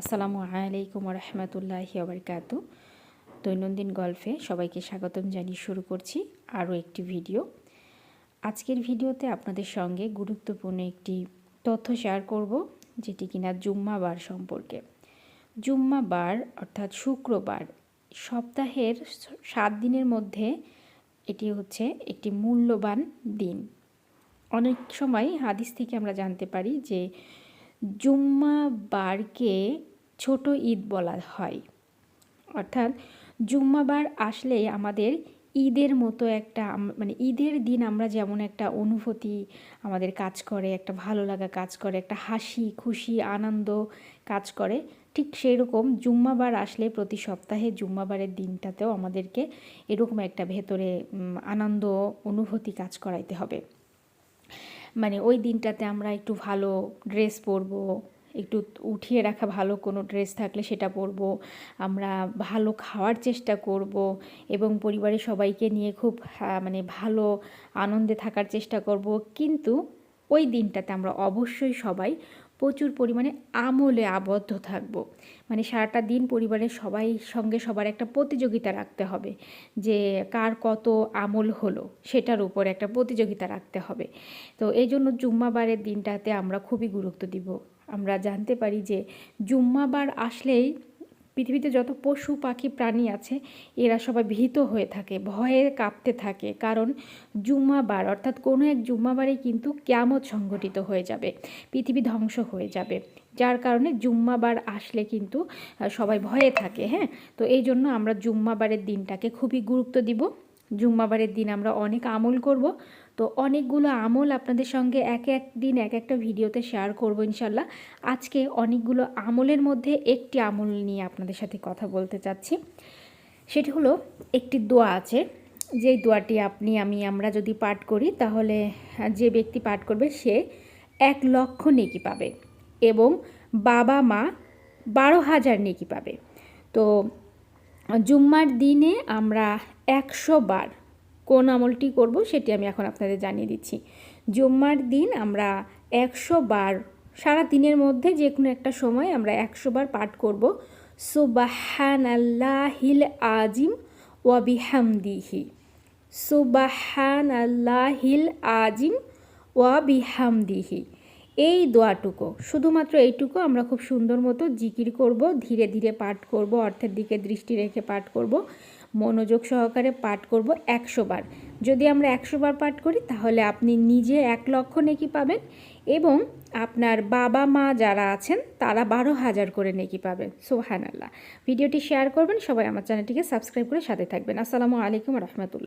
আসসালামু আলাইকুম রহমতুল্লাহি আবরকাত দৈনন্দিন গল্পে সবাইকে স্বাগতম জানিয়ে শুরু করছি আরও একটি ভিডিও। আজকের ভিডিওতে আপনাদের সঙ্গে গুরুত্বপূর্ণ একটি তথ্য শেয়ার করব, যেটি কিনা জুম্মাবার সম্পর্কে। জুম্মাবার অর্থাৎ শুক্রবার, সপ্তাহের সাত দিনের মধ্যে এটি হচ্ছে একটি মূল্যবান দিন। অনেক সময় হাদিস থেকে আমরা জানতে পারি যে জুম্মাবারকে ছোট ঈদ বলা হয়। অর্থাৎ জুম্মাবার আসলে আমাদের ঈদের মতো একটা মানে ঈদের দিন আমরা যেমন একটা অনুভূতি আমাদের কাজ করে, একটা ভালো লাগা কাজ করে, একটা হাসি, খুশি, আনন্দ কাজ করে, ঠিক সেই রকম জুম্মাবার আসলে প্রতি সপ্তাহে জুম্মাবারের দিনটাতেও আমাদেরকে এরকম একটা ভেতরে আনন্দ, অনুভূতি কাজ করাইতে হবে। মানে ওই দিনটাতে আমরা একটু ভালো ড্রেস পরবো একটু উঠিয়ে রাখা ভালো কোনো ড্রেস থাকলে সেটা পরবো। আমরা ভালো খাওয়ার চেষ্টা করব এবং পরিবারের সবাইকে নিয়ে খুব মানে ভালো আনন্দে থাকার চেষ্টা করব। কিন্তু ওই দিনটাতে আমরা অবশ্যই সবাই প্রচুর পরিমাণে আমলে আবদ্ধ থাকব। মানে সারাটা দিন পরিবারের সবাই সঙ্গে সবার একটা প্রতিযোগিতা রাখতে হবে যে কার কত আমল হলো, সেটার উপর একটা প্রতিযোগিতা রাখতে হবে। তো এই জন্য জুম্মাবারের দিনটাতে আমরা খুবই গুরুত্ব দিব। আমরা জানতে পারি যে জুম্মাবার আসলেই পৃথিবীতে যত পশু, পাখি, প্রাণী আছে, এরা সবাই ভীত হয়ে থাকে, ভয়ে কাঁপতে থাকে। কারণ জুম্মাবার, অর্থাৎ কোনো এক জুম্মাবারে কিন্তু ক্যামত সংঘটিত হয়ে যাবে, পৃথিবী ধ্বংস হয়ে যাবে। যার কারণে জুম্মাবার আসলে কিন্তু সবাই ভয়ে থাকে হ্যাঁ? তো এই জন্য আমরা জুম্মাবারের দিনটাকে খুবই গুরুত্ব দিব। জুম্মাবারের দিন আমরা অনেক আমল করব। তো অনেকগুলো আমল আপনাদের সঙ্গে এক এক দিন, এক একটা ভিডিওতে শেয়ার করব ইনশাল্লাহ। আজকে অনেকগুলো আমলের মধ্যে একটি আমল নিয়ে আপনাদের সাথে কথা বলতে চাচ্ছি। সেটি হলো একটি দোয়া আছে। যেই দোয়াটি আপনি, আমি, আমরা যদি পাঠ করি, তাহলে যে ব্যক্তি পাঠ করবে, সে এক লক্ষ নেকি পাবে এবং বাবা মা বারো হাজার নেকি পাবে। তো জুম্মার দিনে আমরা একশো বার কোন আমলটি করব সেটি আমি এখন আপনাদের জানিয়ে দিচ্ছি। জুম্মার দিন আমরা একশো বার, সারা দিনের মধ্যে যে কোনো একটা সময় আমরা একশো বার পাঠ করব। সুবাহান আল্লাহিল আজিম ওয়াবিহামদিহি সুবাহান আল্লাহিল আজিম ওয়াবিহামদিহি এই দোয়াটুকু। শুধুমাত্র এইটুকু আমরা খুব সুন্দর মতো জিকির করব, ধীরে ধীরে পাঠ করব, অর্থের দিকে দৃষ্টি রেখে পাঠ করব, মনোযোগ সহকারে পাঠ করব একশো বার। যদি আমরা একশো বার পাঠ করি, তাহলে আপনি নিজে এক লক্ষ নেকি পাবেন এবং আপনার বাবা মা যারা আছেন, তারা বারো হাজার করে নেকি পাবেন সোহান আল্লাহ ভিডিওটি শেয়ার করবেন, সবাই আমার চ্যানেলটিকে সাবস্ক্রাইব করে সাথে থাকবেন। আসসালামু আলাইকুম রহমতুল্লাহ।